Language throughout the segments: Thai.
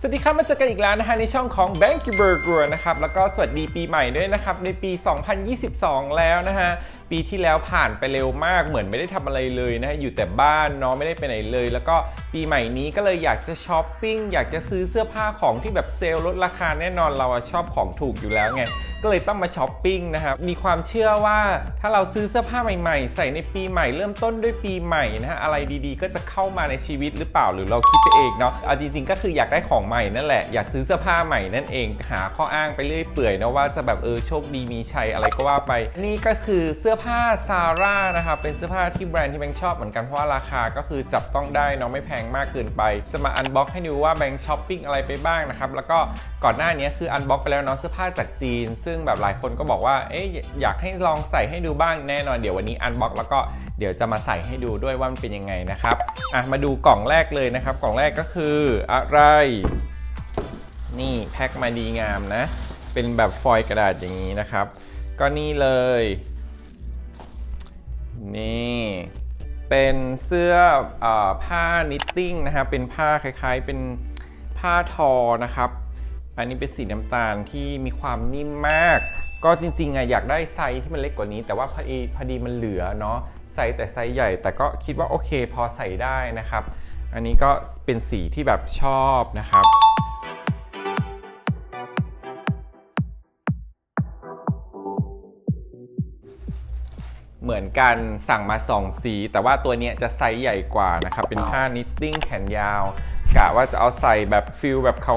สวัสดีครับ มาเจอกันอีกแล้วนะฮะในช่องของ b a n k y b u r g e r นะครับ แล้วก็สวัสดีปีใหม่ด้วยนะครับ ในปี 2022 แล้วนะฮะ ปีที่แล้วผ่านไปเร็วมากเหมือนไม่ได้ทำอะไรเลยนะฮะอยู่แต่บ้านเนาะไม่ได้ไปไหนเลย แล้วก็ปีใหม่นี้ก็เลยอยากจะช้อปปิ้งอยากจะซื้อเสื้อผ้าของที่แบบเซลล์ลดราคาแน่นอนเราชอบของถูกอยู่แล้วไงก็เลยต้องมาช้อปปิ้งนะครับ มีความเชื่อว่าถ้าเราซื้อเสื้อผ้าใหม่ๆ ใส่ในปีใหม่เริ่มต้นด้วยปีใหม่นะฮะอะไรดีๆ ก็จะเข้ามาในชีวิตหรือเปล่าหรือเราคิดไปเองเนาะเอาจริงๆก็คืออยากได้ของใหม่นั่นแหละอยากซื้อเสื้อผ้าใหม่นั่นเองหาข้ออ้างไปเรื่อยเปื่อยนะว่าจะแบบเออโชคดีมีชัยอะไรก็ว่าไป นี่ก็คือเสื้อผ้าซาร่านะครับ เป็นเสื้อผ้าที่แบรนด์ที่แบงค์ชอบเหมือนกันเพราะว่าราคาก็คือจับต้องได้เนาะไม่แพงมากเกินไป จะมาอันบ็อกให้ดูว่าแบงค์ช้อปปิ้งอะไรไปบ้างนะครับแล้วก็ก่อนหน้านี้คืออันบ็อกไปแล้วเนาะเสื้อผ้าจากจีน ซึ่งแบบหลายคนก็บอกว่าเอ๊ะอยากให้ลองใส่ให้ดูบ้างแน่นอนเดี๋ยววันนี้อันบ็อกแล้วก็เดี๋ยวจะมาใส่ให้ดูด้วยว่ามันเป็นยังไงนะครับอะมาดูกล่องแรกเลยนะครับ กล่องแรกก็คืออะไร นี่แพ็คมาดีงามนะ เป็นแบบฟอยล์กระดาษอย่างนี้นะครับ ก็นี่เลย นี่ เป็นเสื้ออผ้านิตติ้งนะครับเป็นผ้าคล้ายๆ เป็นผ้าทอนะครับ อันนี้เป็นสีน้ำตาลที่มีความนิ่มมาก ก็จริงๆอะอยากได้ไซส์ที่มันเล็กกว่านี้ แต่ว่าพอดีพอดีมันเหลือเนาะไซส์แต่ไซส์ใหญ่ แต่ก็คิดว่าโอเคพอใส่ได้นะครับ อันนี้ก็เป็นสีที่แบบชอบนะครับ เหมือนกันสั่งมา 2 สี แต่ว่าตัวเนี้ยจะไซส์ใหญ่กว่านะครับ เป็นผ้านิตติ้งแขนยาวกะว่าจะเอาใส่แบบฟิลแบบข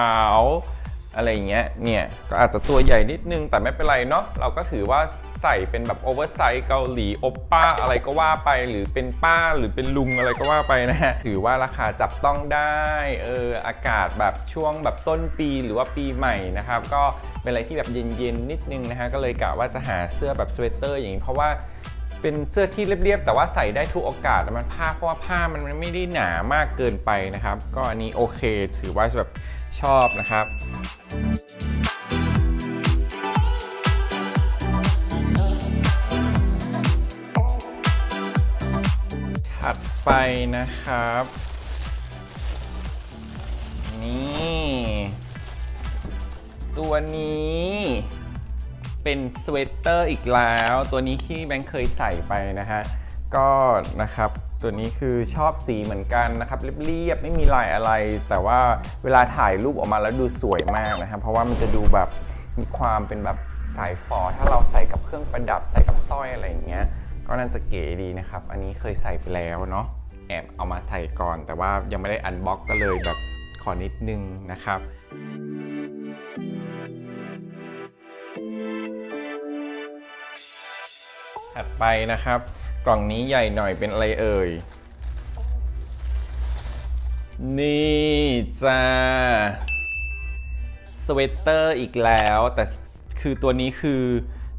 าวๆ อะไรอย่างเงี้ยเนี่ย ก็อาจจะตัวใหญ่นิดนึงแต่ไม่เป็นไรเนาะเราก็ถือว่าใส่เป็นแบบโอเวอร์ไซส์เกาหลีโอปป้าอะไรก็ว่าไปหรือเป็นป้าหรือเป็นลุงอะไรก็ว่าไปนะฮะถือว่าราคาจับต้องได้เอออากาศแบบช่วงแบบต้นปีหรือว่าปีใหม่นะครับ ก็ เป็นอะไรที่แบบเย็นๆนิดนึงนะฮะก็เลยกะว่าจะหาเสื้อแบบสเวตเตอร์อย่างนี้เพราะว่าเป็นเสื้อที่เรียบๆแต่ว่าใส่ได้ทุกโอกาสมันผ้าเพราะว่าผ้ามันไม่ได้หนามากเกินไปนะครับ ก็อันนี้โอเค ถือว่าแบบชอบนะครับถัดไปนะครับ ตัวนี้เป็นสเวตเตอร์อีกแล้ว ตัวนี้ที่แบงค์เคยใส่ไปนะฮะ ก็นะครับตัวนี้คือชอบสีเหมือนกันนะครับเรียบๆไม่มีลายอะไร แต่ว่าเวลาถ่ายรูปออกมาแล้วดูสวยมากนะครับเพราะว่ามันจะดูแบบมีความเป็นแบบสายฟอถ้าเราใส่กับเครื่องประดับใส่กับสร้อยอะไรอย่างเงี้ยก็น่าจะเก๋ดีนะครับ อันนี้เคยใส่ไปแล้วเนาะแอบเอามาใส่ก่อน แต่ว่ายังไม่ได้อันบ็อกก็เลยแบบขอนิดนึงนะครับ ถัดไปนะครับ กล่องนี้ใหญ่หน่อยเป็นอะไรเอ่ย นี่จ้าสเวตเตอร์อีกแล้ว แต่คือตัวนี้คือ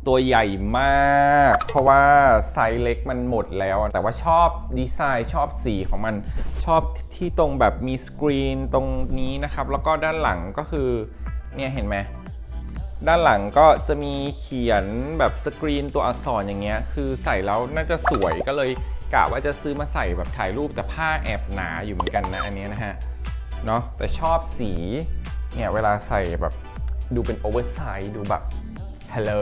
ตัวใหญ่มาก เพราะว่าไซส์เล็กมันหมดแล้ว แต่ว่าชอบดีไซน์ชอบสีของมันชอบที่ตรงแบบมีสกรีนตรงนี้นะครับ แล้วก็ด้านหลังก็คือเนี่ยเห็นไหม ด้านหลังก็จะมีเขียนแบบสกรีนตัวอักษรอย่างเงี้ย คือใส่แล้วน่าจะสวยก็เลยกะว่าจะซื้อมาใส่แบบถ่ายรูปแต่ผ้าแอบหนาอยู่เหมือนกันนะอันนี้นะฮะ เนาะแต่ชอบสี เนี่ยเวลาใส่แบบดูเป็นโอเวอร์ไซส์ดูแบบ hello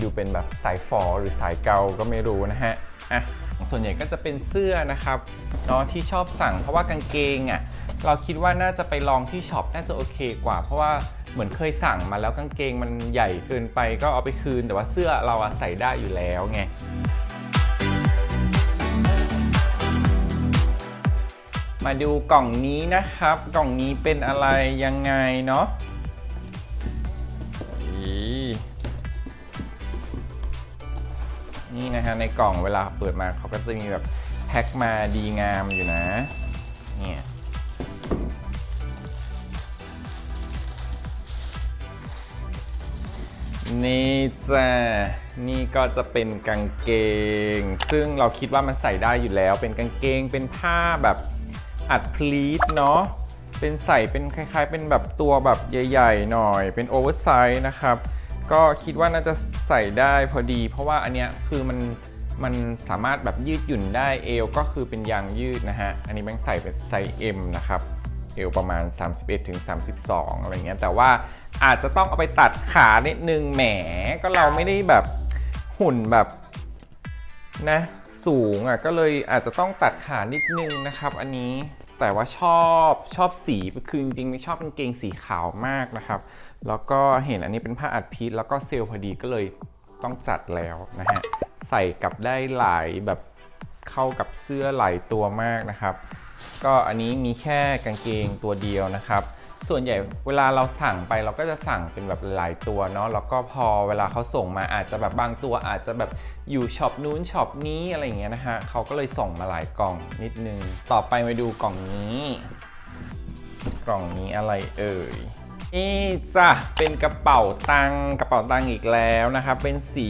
ดูเป็นแบบสายฟอหรือสายเกาก็ไม่รู้นะฮะอะส่วนใหญ่ก็จะเป็นเสื้อนะครับเนาะที่ชอบสั่งเพราะว่ากางเกงอะเราคิดว่าน่าจะไปลองที่ช็อปน่าจะโอเคกว่า เพราะว่า เหมือนเคยสั่งมาแล้วกางเกงมันใหญ่เกินไปก็เอาไปคืน แต่ว่าเสื้อเราอะใส่ได้อยู่แล้วไงมาดูกล่องนี้นะครับ กล่องนี้เป็นอะไรยังไงเนาะนี่นะฮะในกล่องเวลาเปิดมาเขาก็จะมีแบบแพ็คมาดีงามอยู่นะ เนี่ย นี่จ้ะนี่ก็จะเป็นกางเกง ซึ่งเราคิดว่ามันใส่ได้อยู่แล้ว เป็นกางเกงเป็นผ้าแบบอัดพลีทเนาะเป็นใส่เป็นคล้าย ๆ เป็นแบบตัวแบบใหญ่ ๆ หน่อย เป็นโอเวอร์ไซส์นะครับ ก็คิดว่าน่าจะใส่ได้พอดี เพราะว่าอันเนี้ยคือมันมันสามารถแบบยืดหยุ่นได้เอวก็คือเป็นยางยืดนะฮะ อันนี้แบงค์ใส่เป็นไซส์ M นะครับ เอวประมาณ 31ถึงอะไรเงี้ยแต่ว่าอาจจะต้องเอาไปตัดขานิดนึงแหมก็เราไม่ได้แบบหุ่นแบบนะสูงอะก็เลยอาจจะต้องตัดขานิดนึงนะครับ อันนี้แต่ว่าชอบชอบสีคือจริงๆไม่ชอบกางเกงสีขาวมากนะครับ แล้วก็เห็นอันนี้เป็นผ้าอัดพีทแล้วก็เซลล์พอดีก็เลยต้องจัดแล้วนะฮะใส่กับได้หลายแบบเข้ากับเสื้อหลายตัวมากนะครับ ก็อันนี้มีแค่กางเกงตัวเดียวนะครับ ส่วนใหญ่เวลาเราสั่งไปเราก็จะสั่งเป็นแบบหลายตัวเนาะแล้วก็พอเวลาเขาส่งมาอาจจะแบบบางตัวอาจจะแบบอยู่ช็อปนู้นช็อปนี้อะไรอย่างเงี้ยนะฮะเขาก็เลยส่งมาหลายกล่องนิดนึง ต่อไปมาดูกล่องนี้ กล่องนี้อะไรเอ่ยนี่จ้ะเป็นกระเป๋าตังกระเป๋าตังอีกแล้วนะครับ เป็นสี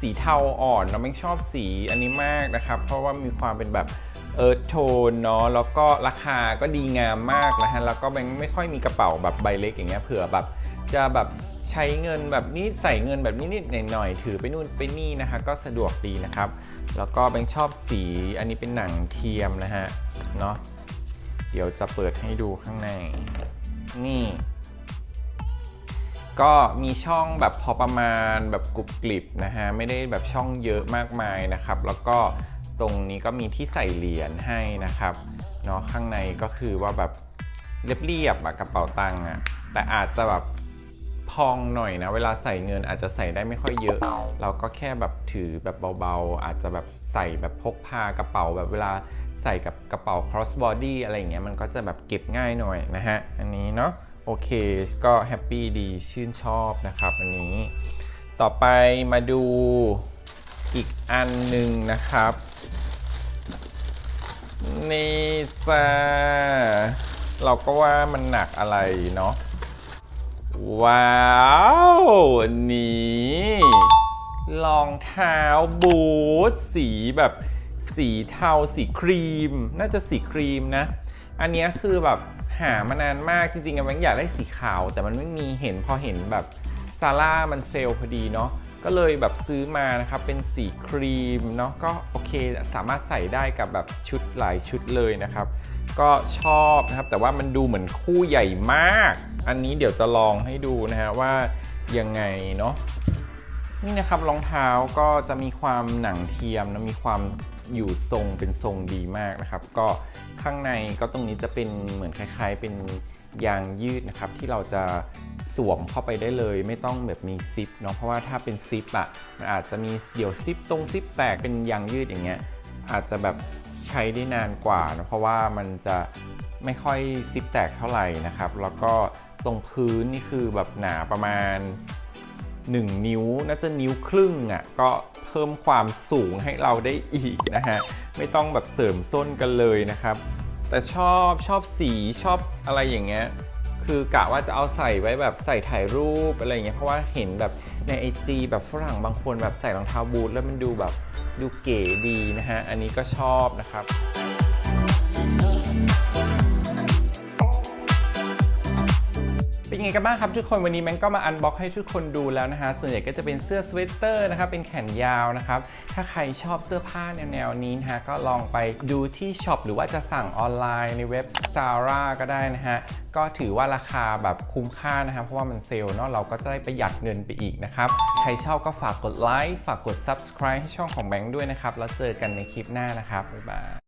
สีเทาอ่อนเราไม่ชอบสีอันนี้มากนะครับ เพราะว่ามีความเป็นแบบ เอิร์ธโทนเนาะแล้วก็ราคาก็ดีงามมากนะฮะแล้วก็แบงค์ไม่ค่อยมีกระเป๋าแบบใบเล็กอย่างเงี้ยเผื่อแบบจะแบบใช้เงินแบบนี้ใส่เงินแบบนี้นิดๆหน่อยๆถือไปนู่นไปนี่นะคะก็สะดวกดีนะครับ แล้วก็แบงค์ชอบสีอันนี้เป็นหนังเทียมนะฮะเนาะเดี๋ยวจะเปิดให้ดูข้างใน นี่ ก็มีช่องแบบพอประมาณแบบกรุบกริบนะฮะไม่ได้แบบช่องเยอะมากมายนะครับ แล้วก็ ตรงนี้ก็มีที่ใส่เหรียญให้นะครับเนาะข้างในก็คือว่าแบบเรียบๆอะกระเป๋าตังค์อะแต่อาจจะแบบพองหน่อยนะเวลาใส่เงินอาจจะใส่ได้ไม่ค่อยเยอะ เราก็แค่แบบถือแบบเบาๆ อาจจะแบบใส่แบบพกพากระเป๋าแบบเวลาใส่กับกระเป๋า cross body อะไรอย่างเงี้ยมันก็จะแบบเก็บง่ายหน่อยนะฮะอันนี้เนาะโอเคก็แฮปปี้ดีชื่นชอบนะครับอันนี้ ต่อไปมาดูอีกอันหนึ่งนะครับ นี่จ้าเราก็ว่ามันหนักอะไรเนาะว้าวอันนี้รองเท้าบูทสีแบบสีเทาสีครีม น่าจะสีครีมนะ อันนี้คือแบบหามานานมากจริงๆอะแบงค์อยากได้สีขาว แต่มันไม่มีเห็นพอเห็นแบบซาร่ามันเซลพอดีเนาะ ก็เลยแบบซื้อมานะครับเป็นสีครีมเนาะก็โอเคสามารถใส่ได้กับแบบชุดหลายชุดเลยนะครับ ก็ชอบนะครับแต่ว่ามันดูเหมือนคู่ใหญ่มาก อันนี้เดี๋ยวจะลองให้ดูนะฮะว่ายังไงเนาะนี่นะครับรองเท้าก็จะมีความหนังเทียมนะมีความอยู่ทรงเป็นทรงดีมากนะครับ ก็ข้างในก็ตรงนี้จะเป็นเหมือนคล้าย ๆ เป็น ยางยืดนะครับที่เราจะสวมเข้าไปได้เลย ไม่ต้องแบบมีซิปเนาะเพราะว่าถ้าเป็นซิปอะมันอาจจะมีเดี๋ยวซิปตรงซิปแตกเป็นยางยืดอย่างเงี้ยอาจจะแบบใช้ได้นานกว่านะเพราะว่ามันจะไม่ค่อยซิปแตกเท่าไหร่นะครับ แล้วก็ตรงพื้นนี่คือแบบหนาประมาณ 1 นิ้วน่าจะนิ้วครึ่งอะก็เพิ่มความสูงให้เราได้อีกนะฮะไม่ต้องแบบเสริมส้นกันเลยนะครับ แต่ชอบชอบสีชอบอะไรอย่างเงี้ยคือกะว่าจะเอาใส่ไว้แบบใส่ถ่ายรูปอะไรอย่างเงี้ยเพราะว่าเห็นแบบในไอจีแบบฝรั่งบางคนแบบใส่รองเท้าบูทแล้วมันดูแบบดูเก๋ดีนะฮะ อันนี้ก็ชอบนะครับ เป็นยังไงกันบ้างครับทุกคนวันนี้แมงก็มาอันบ็อกให้ทุกคนดูแล้วนะฮะส่วนใหญ่ก็จะเป็นเสื้อสเวตเตอร์นะครับเป็นแขนยาวนะครับถ้าใครชอบเสื้อผ้าแนวๆนี้นะฮะก็ลองไปดูที่ช็อปหรือว่าจะสั่งออนไลน์ในเว็บ Zara ก็ได้นะฮะก็ถือว่าราคาแบบคุ้มค่านะครับเพราะว่ามันเซลล์เนาะเราก็จะได้ประหยัดเงินไปอีกนะครับใครชอบก็ฝากกดไลค์ฝากกด subscribe ให้ช่องของแบงค์ด้วยนะครับแล้วเจอกันในคลิปหน้านะครับบ๊ายบาย